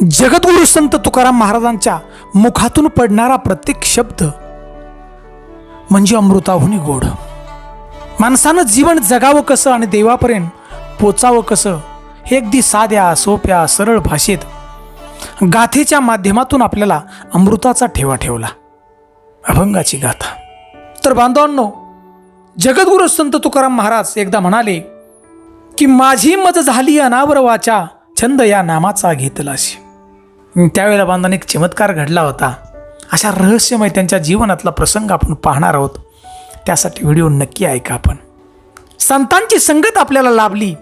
जगद्गुरु संत तुकाराम महाराजांच्या मुखातून पडणारा प्रत्येक शब्द म्हणजे अमृताहुनी गोड. माणसानं जीवन जगावं कसं आणि देवापर्यंत पोचावं कसं हे अगदी साध्या सोप्या सरळ भाषेत गाथेच्या माध्यमातून आपल्याला अमृताचा ठेवा ठेवला. अभंगाची गाथा. तर बांधवांनो जगद्गुरु संत तुकाराम महाराज एकदा म्हणाले की माझी मज झाली अनावर वाचा छंद या नामाचा घेतलाशी त्यावेळेला बांधवांनी एक चमत्कार घडला होता. अशा रहस्यमय त्यांच्या जीवनातला प्रसंग आपण पाहणार आहोत. त्यासाठी व्हिडिओ नक्की ऐका आपण. संतांची संगत आपल्याला लाभली.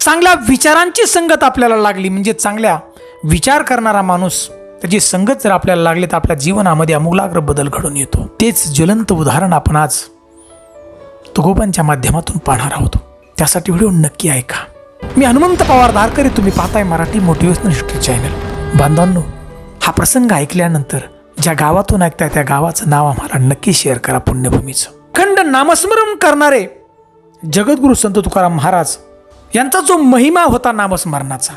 चांगल्या विचारांची संगत आपल्याला लागली. म्हणजे चांगल्या विचार करणारा माणूस त्याची संगत जर आपल्याला लागली तर आपल्या जीवनामध्ये अमूलाग्र बदल घडून येतो. तेच ज्वलंत उदाहरण आपण आज तुगोबांच्या माध्यमातून पाहणार आहोत. त्यासाठी व्हिडिओ नक्की ऐका. मी हनुमंत पवार धारकरी तुम्ही पाहताय मराठी मोटिवेशनल हिस्ट्री चॅनल. बांधवांनो हा प्रसंग ऐकल्यानंतर ज्या गावातून ऐकताय त्या गावाचं नाव आम्हाला नक्की शेअर करा पुण्यभूमीचं. खंड नामस्मरण करणारे जगद्गुरु संत तुकाराम महाराज यांचा जो महिमा होता नामस्मरणाचा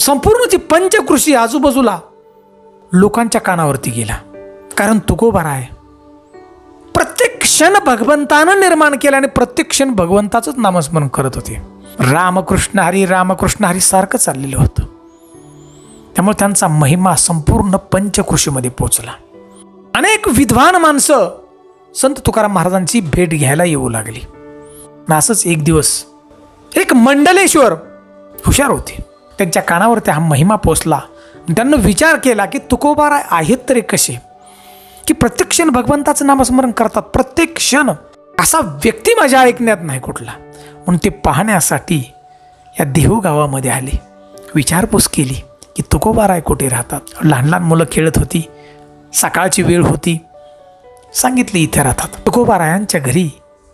संपूर्ण जी पंचकृषी आजूबाजूला लोकांच्या कानावरती गेला. कारण तुकोबार आहे. प्रत्येक क्षण भगवंतानं निर्माण केलं आणि प्रत्येक क्षण भगवंताचंच नामस्मरण करत होते. रामकृष्ण हरी रामकृष्ण हरी सारखं चाललेलं होतं. त्यामुळे त्यांचा महिमा संपूर्ण पंचकृषीमध्ये पोचला. अनेक विद्वान माणसं संत तुकाराम महाराजांची भेट घ्यायला येऊ लागली. असंच एक दिवस एक मंडलेश्वर हुशार होते. त्यांच्या कानावरती हा महिमा पोचला. त्यांना विचार केला की तुकोबाराय आहेत तरी कसे? की प्रत्येक क्षण भगवंताचं नामस्मरण करतात. प्रत्येक क्षण असा व्यक्ती माझ्या ऐकण्यात नाही कुठला. म्हणून ते पाहण्यासाठी या देहू गावामध्ये आले. विचारपूस केली. की तुकोबाराय कुठे राहतात? लहान लहान मुलं खेळत होती. सकाळची वेळ होती. सांगितले इथे राहतात. तुकोबारायांच्या घरी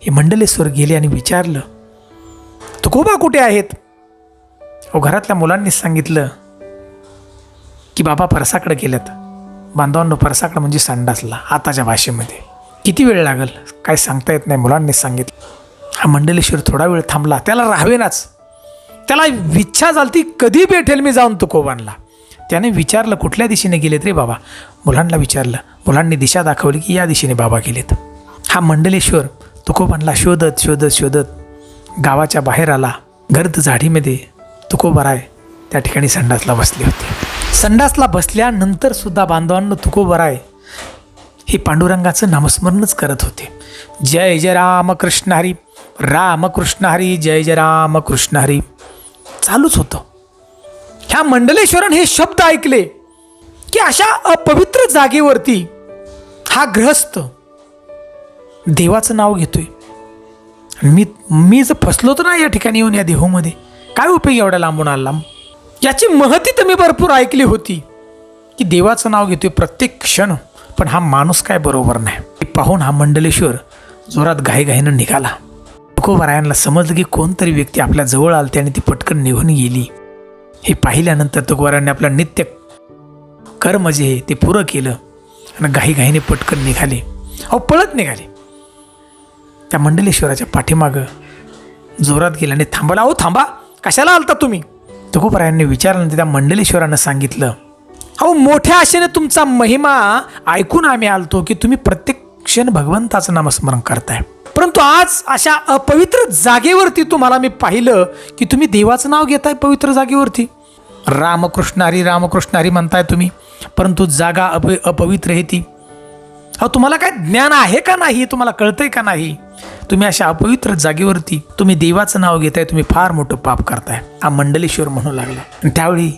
हे मंडलेश्वर गेले आणि विचारलं तुकोबा कुठे आहेत? हो घरातल्या मुलांनी सांगितलं की बाबा परसाकडे गेल्यात बांधवांनो परसाकडं म्हणजे संडासला आताच्या भाषेमध्ये. किती वेळ लागल? काय सांगता येत नाही मुलांनी सांगितलं. हा मंडलेश्वर थोडा वेळ थांबला. त्याला राहावेनाच त्याला इच्छा झाली ती कधी भेटेल मी जाऊन तुकोबांना. त्याने विचारलं कुठल्या दिशेने गेलेत रे बाबा? मुलांना विचारलं. मुलांनी दिशा दाखवली की या दिशेने बाबा गेलेत. हा मंडलेश्वर तुकोबांना शोधत शोधत शोधत गावाच्या बाहेर आला. गर्द झाडीमध्ये तुकोबराय त्या ठिकाणी संडासला बसले होते. संडासला बसल्यानंतरसुद्धा बांधवांना तुकोबराय हे पांडुरंगाचं नामस्मरणच करत होते. जय जय राम कृष्ण हरी राम कृष्ण हरी जय जय राम कृष्ण हरी. चालूच होतं. ह्या मंडलेश्वरन हे शब्द ऐकले की अशा अपवित्र जागेवरती हा ग्रहस्थ देवाचं नाव घेतोय. मी मी जर फसलो तर ना या ठिकाणी येऊन या देहोमध्ये. काय उपयोग एवढ्या लांबून आला? याची महती तर मी भरपूर ऐकली होती की देवाचं नाव घेतोय प्रत्येक क्षण पण हा माणूस काय बरोबर नाही. ते पाहून हा मंडलेश्वर जोरात घाईघाईनं निघाला. तुकोबारायांना समजलं की कोणतरी व्यक्ती आपल्या जवळ आलते आणि ती पटकन निघून गेली. हे पाहिल्यानंतर तुकोबारांनी आपलं नित्य कर्म जे आहे ते पुरं केलं आणि घाईघाईने पटकन निघाले. अहो पळत निघाले. त्या मंडलेश्वराच्या पाठीमागं जोरात गेल्याने थांबला अहो थांबा. कशाला आलता तुम्ही? तुकोबारायांनी विचारल्यानंतर त्या मंडलेश्वरानं सांगितलं अहो मोठ्या आशेने तुमचा महिमा ऐकून आम्ही आलतो की तुम्ही प्रत्येक क्षण भगवंताचं नामस्मरण करताय. परंतु आज अशा अपवित्र जागेवरती तुम्हाला मी पाहिलं की तुम्ही देवाचं नाव घेताय पवित्र जागेवरती. रामकृष्ण हरी रामकृष्ण हरी म्हणताय तुम्ही परंतु जागा अप अपवित्र आहे ती. अहो तुम्हाला काय ज्ञान आहे का नाही? तुम्हाला कळतंय का नाही? तुम्ही अशा अपवित्र जागेवरती तुम्ही देवाचं नाव घेताय तुम्ही फार मोठं पाप करताय. हा मंडलेश्वर म्हणू लागला. त्यावेळी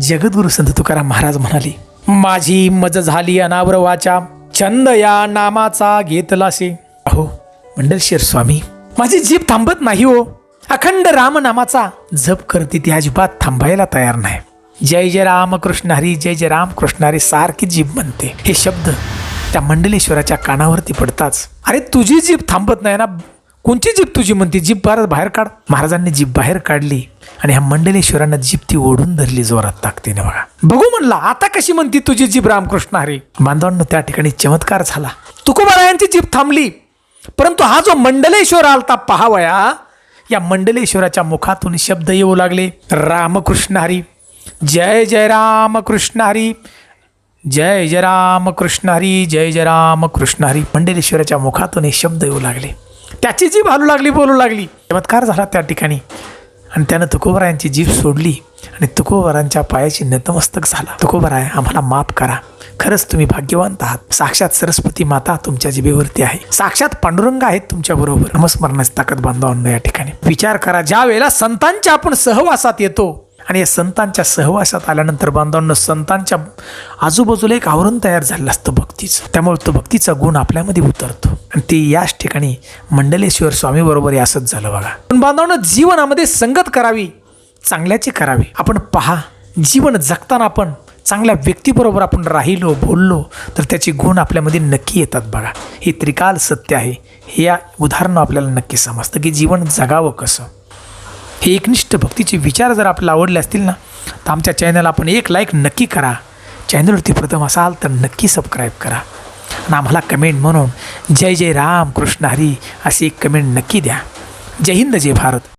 जगद्गुरु संत तुकाराम महाराज म्हणाले माझी मज झाली अनावर वाचा छंद या नामाचा घेतलासे. मंडलशेर स्वामी माझी जीभ थांबत नाही हो. अखंड रामनामाचा जप करते ती अजिबात थांबायला तयार नाही. जय जय राम कृष्ण हरी जय जय राम कृष्ण हरी सारखी जीभ म्हणते हे शब्द त्या मंडलेश्वराच्या कानावरती पडताच अरे तुझी जीभ थांबत नाही ना. कोणची जीभ तुझी? म्हणते. जीभ परत बाहेर काढ. महाराजांनी जीभ बाहेर काढली आणि ह्या मंडलेश्वरानं जीभ ती ओढून धरली जोरात ताकदीने. बघा बघू म्हणला आता कशी म्हणती तुझी जीभ रामकृष्ण हरी? बांधवांना त्या ठिकाणी चमत्कार झाला. तुकोबारायांची जीभ थांबली. परंतु हा जो मंडलेश्वर आलता पहावया या मंडलेश्वराच्या मुखातून शब्द येऊ लागले. रामकृष्ण हरी. जय जय राम कृष्ण हरी. जय जय राम कृष्ण हरी जय जय राम कृष्ण हरी. मंडलेश्वराच्या मुखातून हे शब्द येऊ लागले. त्याची जी भालू लागली बोलू लागली. चमत्कार झाला त्या ठिकाणी. आणि त्यानं तुकोबरायांची जीभ सोडली आणि तुकोबरांच्या पायाची नतमस्तक झाला. तुकोबराय आम्हाला माफ करा. खरंच तुम्ही भाग्यवंत आहात. साक्षात सरस्वती माता तुमच्या जिभेवरती आहे. साक्षात पांडुरंग आहेत तुमच्या बरोबर. नमस्मरणाची ताकद बांधवांना या ठिकाणी. विचार करा ज्या वेळेला संतांच्या आपण सहवासात येतो आणि या संतांच्या सहवासात आल्यानंतर बांधवांना संतांच्या आजूबाजूला एक आवरण तयार झालेलं असतं भक्तीचं. त्यामुळे तो भक्तीचा गुण आपल्यामध्ये उतरतो. आणि ते याच ठिकाणी मंडलेश्वर स्वामीबरोबर हे असंच झालं बघा. पण बांधवांना जीवनामध्ये संगत करावी चांगल्याची करावी. आपण पहा जीवन जगताना आपण चांगल्या व्यक्तीबरोबर आपण राहिलो बोललो तर त्याचे गुण आपल्यामध्ये नक्की येतात बघा. हे त्रिकाल सत्य आहे. हे या उदाहरणं आपल्याला नक्की समजतं की जीवन जगावं कसं. हे एकनिष्ठ भक्तीचे विचार जर आपल्याला आवडले असतील ना तर आमच्या चॅनलला आपण एक लाईक नक्की करा. चॅनलवरती प्रथम असाल तर नक्की सबस्क्राईब करा. आणि आम्हाला कमेंट म्हणून जय जय राम कृष्ण हरी अशी एक कमेंट नक्की द्या. जय हिंद जय भारत.